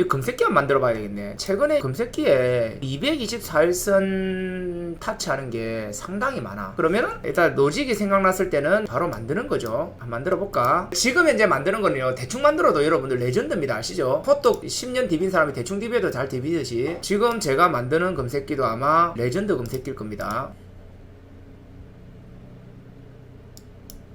이 금색기 한번 만들어 봐야 되겠네. 최근에 금색기에 224일선 타치하는 게 상당히 많아. 그러면은 일단 노직이 생각났을 때는 바로 만드는 거죠. 만들어 볼까? 지금 현재 만드는 거는요. 대충 만들어도 여러분들 레전드입니다. 아시죠? 호떡 10년 디빈 사람이 대충 디비해도 잘 디비듯이 지금 제가 만드는 금색기도 아마 레전드 금색기일 겁니다.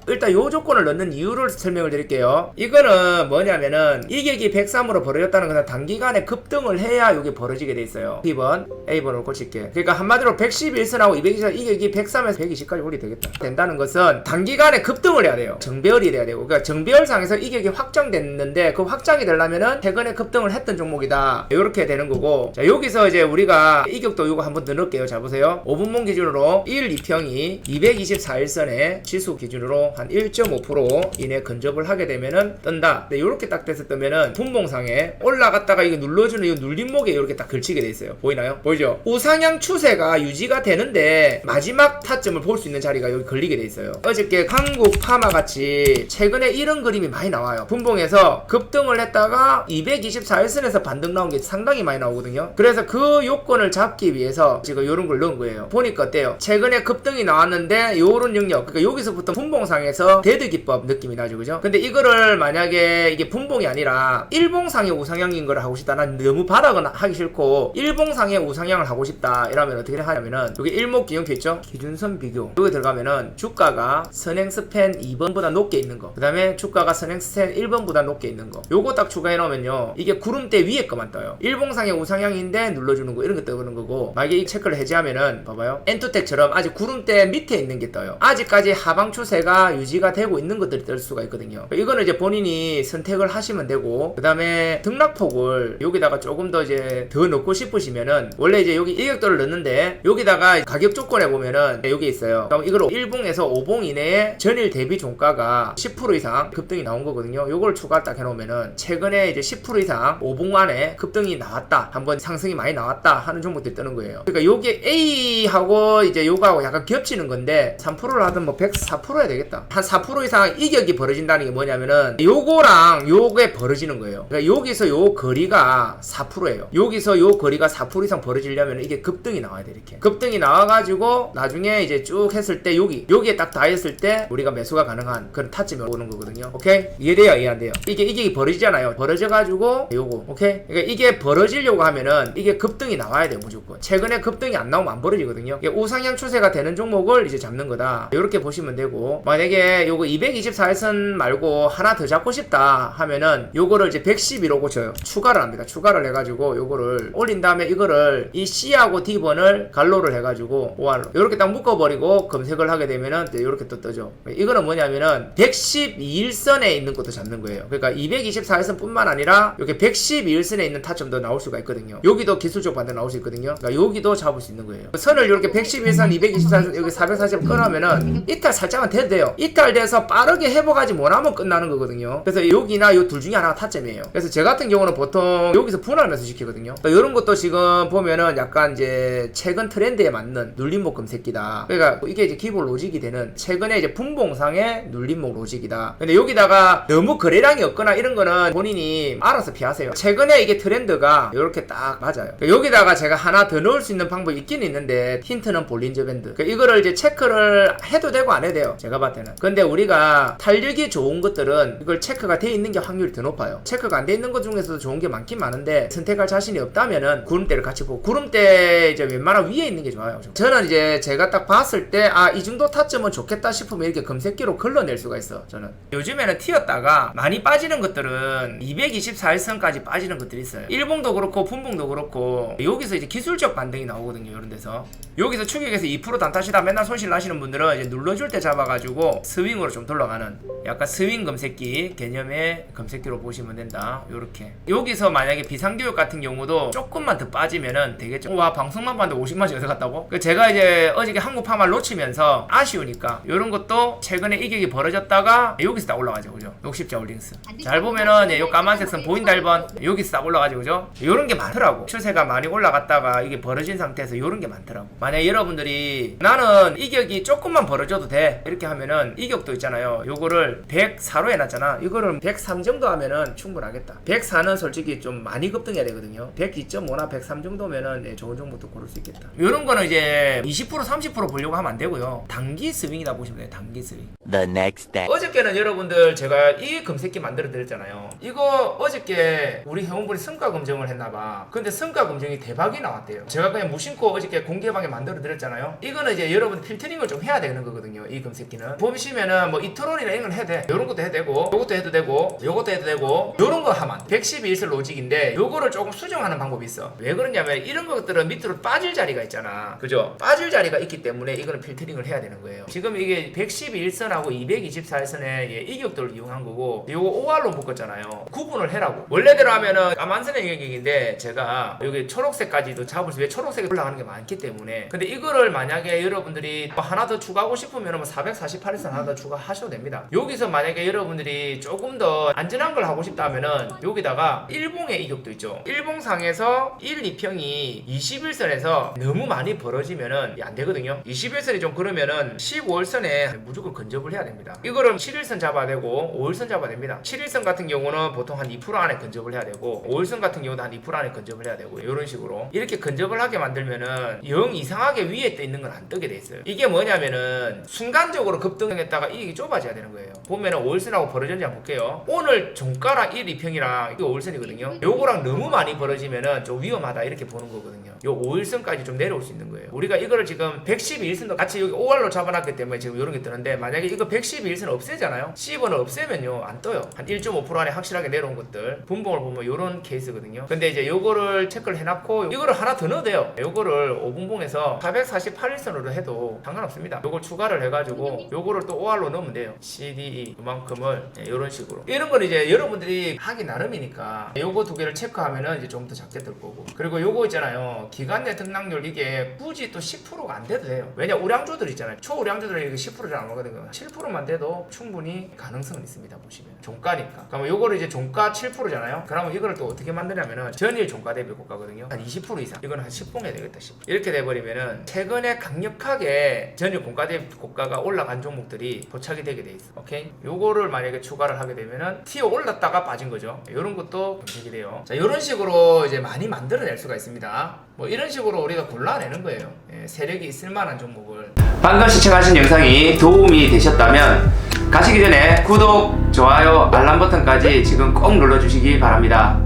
일단 요 조건을 넣는 이유를 설명을 드릴게요. 이거는 뭐냐면은 이격이 103으로 벌어졌다는 것은 단기간에 급등을 해야 이게 벌어지게 돼 있어요. B번, A번으로 고칠게. 그러니까 한마디로 111선하고 220선 이격이 103에서 120까지 올리 되겠다. 된다는 것은 단기간에 급등을 해야 돼요. 정배열이 돼야 되고. 그러니까 정배열상에서 이격이 확정됐는데 그 확장이 되려면은 최근에 급등을 했던 종목이다. 이렇게 되는 거고. 자, 여기서 이제 우리가 이격도 이거 한번 더 넣을게요. 자, 보세요. 5분봉 기준으로 1, 2평이 224일선의 지수 기준으로 한 1.5% 이내 근접을 하게 되면은 뜬다. 네, 이렇게 딱 돼서 뜨면은 분봉상에 올라갔다가 이거 눌러주는 이 눌림목에 이렇게 딱 걸치게 돼 있어요. 보이나요? 보이죠? 우상향 추세가 유지가 되는데 마지막 타점을 볼 수 있는 자리가 여기 걸리게 돼 있어요. 어저께 한국 파마 같이 최근에 이런 그림이 많이 나와요. 분봉에서 급등을 했다가 224일선에서 반등 나온 게 상당히 많이 나오거든요. 그래서 그 요건을 잡기 위해서 지금 이런 걸 넣은 거예요. 보니까 어때요? 최근에 급등이 나왔는데 요런 영역, 그러니까 여기서부터 분봉상에 서 데드 기법 느낌이 나죠, 그죠? 근데 이거를 만약에 이게 분봉이 아니라 일봉상의 우상향인 걸 하고 싶다. 난 너무 바닥은 하기 싫고 일봉상의 우상향을 하고 싶다. 이러면 어떻게 하냐면은 여기 일목 기준표 있죠? 기준선 비교. 여기 들어가면은 주가가 선행 스팬 2번보다 높게 있는 거. 그 다음에 주가가 선행 스팬 1번보다 높게 있는 거. 요거 딱 추가해 놓으면요. 이게 구름대 위에 거만 떠요. 일봉상의 우상향인데 눌러주는 거 이런 거 뜨는 거고. 만약에 이 체크를 해제하면은 봐봐요. 엔투텍처럼 아직 구름대 밑에 있는 게 떠요. 아직까지 하방 추세가 유지가 되고 있는 것들이 뜰 수가 있거든요. 이거는 이제 본인이 선택을 하시면 되고 그 다음에 등락폭을 여기다가 조금 더 이제 더 넣고 싶으시면은 원래 이제 여기 일격도를 넣는데 여기다가 가격 조건에 보면은 여기 있어요. 그럼 이걸 1봉에서 5봉 이내에 전일 대비 종가가 10% 이상 급등이 나온 거거든요. 요걸 추가 딱 해놓으면은 최근에 이제 10% 이상 5봉 안에 급등이 나왔다. 한번 상승이 많이 나왔다 하는 종목들이 뜨는 거예요. 그러니까 요게 A하고 이제 요거하고 약간 겹치는 건데 3%를 하든 뭐 104% 해야 되겠다. 한 4% 이상 이격이 벌어진다는 게 뭐냐면은 요거랑 요게 벌어지는 거예요. 그러니까 여기서 요 거리가 4%예요. 여기서 요 거리가 4% 이상 벌어지려면 이게 급등이 나와야 돼 이렇게. 급등이 나와가지고 나중에 이제 쭉 했을 때 여기 여기에 딱 닿았을 때 우리가 매수가 가능한 그런 타점이 오는 거거든요. 오케이 이해돼요 이해 안 돼요? 이게 이게 벌어지잖아요. 벌어져가지고 요거 오케이. 그러니까 이게 벌어지려고 하면은 이게 급등이 나와야 돼 무조건. 최근에 급등이 안 나오면 안 벌어지거든요. 우상향 추세가 되는 종목을 이제 잡는 거다. 이렇게 보시면 되고 만약 에 요거 224일선 말고 하나 더 잡고 싶다 하면은 요거를 이제 112로 고쳐요. 추가를 합니다. 추가를 해가지고 요거를 올린 다음에 이거를 이 C하고 D번을 갈로를 해가지고 OR로 이렇게 딱 묶어버리고 검색을 하게 되면은 이렇게 또 뜨죠. 이거는 뭐냐면은 112일선에 있는 것도 잡는 거예요. 그러니까 224일선 뿐만 아니라 이렇게 112일선에 있는 타점도 나올 수가 있거든요. 여기도 기술적 반대 나올 수 있거든요. 그러니까 여기도 잡을 수 있는 거예요. 선을 이렇게 111선, 224선, 여기 440 끊으면은 이탈 살짝만 돼도 돼요. 이탈돼서 빠르게 회복하지 못하면 끝나는 거거든요. 그래서 여기나 요 둘 중에 하나가 타점이에요. 그래서 제 같은 경우는 보통 여기서 분할 매수 시키거든요. 이런 것도 지금 보면은 약간 이제 최근 트렌드에 맞는 눌림목 금새끼다. 그러니까 이게 이제 기본 로직이 되는 최근에 이제 분봉상의 눌림목 로직이다. 근데 여기다가 너무 거래량이 없거나 이런 거는 본인이 알아서 피하세요. 최근에 이게 트렌드가 이렇게 딱 맞아요. 그러니까 여기다가 제가 하나 더 넣을 수 있는 방법이 있긴 있는데 힌트는 볼린저 밴드. 그러니까 이거를 이제 체크를 해도 되고 안 해도 돼요. 제가 봤을 때는. 근데 우리가 탄력이 좋은 것들은 이걸 체크가 돼 있는 게 확률이 더 높아요. 체크가 안 돼 있는 것 중에서도 좋은 게 많긴 많은데 선택할 자신이 없다면은 구름대를 같이 보고 구름대 이제 웬만한 위에 있는 게 좋아요. 저는 이제 제가 딱 봤을 때 아 이 정도 타점은 좋겠다 싶으면 이렇게 검색기로 걸러낼 수가 있어. 저는 요즘에는 튀었다가 많이 빠지는 것들은 224일선까지 빠지는 것들이 있어요. 일봉도 그렇고 분봉도 그렇고 여기서 이제 기술적 반등이 나오거든요. 이런 데서 여기서 추격해서 2% 단타시다 맨날 손실 나시는 분들은 이제 눌러줄 때 잡아가지고 스윙으로 좀 돌아가는 약간 스윙 검색기 개념의 검색기로 보시면 된다. 요렇게 여기서 만약에 비상교육 같은 경우도 조금만 더 빠지면은 되겠죠. 와 방송만 봤는데 50만씩 어디서 갔다고? 그 제가 이제 어저께 한국 파마를 놓치면서 아쉬우니까 요런 것도 최근에 이격이 벌어졌다가 여기서 딱 올라가죠, 그죠? 60자 홀딩스. 잘 보면은 예, 요 까만색 선 보인다 1번 여기서 딱 올라가죠, 그죠? 요런 게 많더라고. 추세가 많이 올라갔다가 이게 벌어진 상태에서 요런 게 많더라고. 만약 여러분들이 나는 이격이 조금만 벌어져도 돼 이렇게 하면은 보면은 이격도 있잖아요. 요거를 104로 해놨잖아. 이거를 103 정도 하면은 충분하겠다. 104는 솔직히 좀 많이 급등해야 되거든요. 102.5나 103 정도면은 예, 좋은 정보도 고를 수 있겠다. 요런 거는 이제 20% 30% 보려고 하면 안 되고요. 단기 스윙이다 보시면 돼요. 단기 스윙. The next day. 어저께는 여러분들 제가 이 검색기 만들어 드렸잖아요. 이거 어저께 우리 회원분이 성과 검증을 했나봐. 근데 성과 검증이 대박이 나왔대요. 제가 그냥 무심코 어저께 공개방에 만들어 드렸잖아요. 이거는 이제 여러분 필터링을 좀 해야 되는 거거든요. 이 검색기는. 보 시면은 뭐 이토론이나 이런 걸 해야 돼. 요런 것도 해도 되고, 요것도 해도 되고, 요것도 해도 되고, 요런 거 하면 112일설 로직인데 요거를 조금 수정하는 방법이 있어. 왜 그러냐면 이런 것들은 밑으로 빠질 자리가 있잖아. 그죠? 빠질 자리가 있기 때문에 이거는 필터링을 해야 되는 거예요. 지금 이게 111선하고 224선의 이격도를 이용한 거고 요거 OR로 묶었잖아요. 구분을 해라고. 원래대로 하면은 까만선의 이격인데 제가 여기 초록색까지도 잡을 수 왜 초록색이 올라가는 게 많기 때문에 근데 이거를 만약에 여러분들이 뭐 하나 더 추가하고 싶으면 뭐 448선 하나 더 추가하셔도 됩니다. 여기서 만약에 여러분들이 조금 더 안전한 걸 하고 싶다면은 여기다가 일봉의 이격도 있죠. 일봉상에서 1, 2평이 21선에서 너무 많이 벌어지면은 안 되거든요. 21선이 좀 그러면은 15일선에 무조건 근접을 해야 됩니다. 이거를 7일선 잡아야 되고 5일선 잡아야 됩니다. 7일선 같은 경우는 보통 한 2% 안에 근접을 해야 되고 5일선 같은 경우도 한 2% 안에 근접을 해야 되고 이런 식으로 이렇게 근접을 하게 만들면은 영 이상하게 위에 떠 있는 건 안 뜨게 돼 있어요. 이게 뭐냐면은 순간적으로 급등 했다가 이익이 좁아져야 되는 거예요. 보면은 5일선하고 벌어졌는지 한번 볼게요. 오늘 종가랑 1, 2평이랑 이게 5일선이거든요. 요거랑 너무 많이 벌어지면은 좀 위험하다 이렇게 보는 거거든요. 요 5일선까지 좀 내려올 수 있는 거예요. 우리가 이거를 지금 112일선도 같이 여기 5알로 잡아놨기 때문에 지금 이런 게 뜨는데 만약에 이거 112일선 없애잖아요. 10원을 없애면요 안 떠요. 한 1.5% 안에 확실하게 내려온 것들 분봉을 보면 이런 케이스거든요. 근데 이제 요거를 체크를 해놨고 이거를 하나 더 넣어도 돼요. 요거를 5분봉에서 448일선으로 해도 상관없습니다. 요걸 추가를 해가지고 요거를 또 5알로 넣으면 돼요. CDE 이만큼을. 이런 식으로. 이런 건 이제 여러분들이 하기 나름이니까 요거 두 개를 체크하면은 이제 좀 더 작게 들 거고. 그리고 요거 있잖아요. 기간 내 등락률 이게 굳이 또 10%가 안 돼도 돼요. 왜냐 우량주들 있잖아요. 초우량주들은 이게 10%잘 안 오거든요. 7%만 돼도 충분히 가능성은 있습니다 보시면. 종가니까. 그러면 요거를 이제 종가 7%잖아요. 그러면 이거를 또 어떻게 만드냐면은 전일 종가 대비 고가거든요. 한 20% 이상. 이거는 한 10봉 해야 되겠다 10. 이렇게 돼버리면은 최근에 강력하게 전일 공가 대비 고가가 올라간 종목 들이 포착이 되게 돼 있어. 오케이? 요거를 만약에 추가를 하게 되면은 튀어 올랐다가 빠진 거죠. 요런 것도 검색이 돼요. 자 요런 식으로 이제 많이 만들어낼 수가 있습니다. 뭐 이런 식으로 우리가 골라내는 거예요. 예, 세력이 있을 만한 종목을. 방금 시청하신 영상이 도움이 되셨다면 가시기 전에 구독, 좋아요, 알람 버튼까지 지금 꼭 눌러주시기 바랍니다.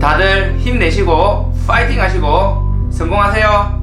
다들 힘내시고 파이팅 하시고 성공하세요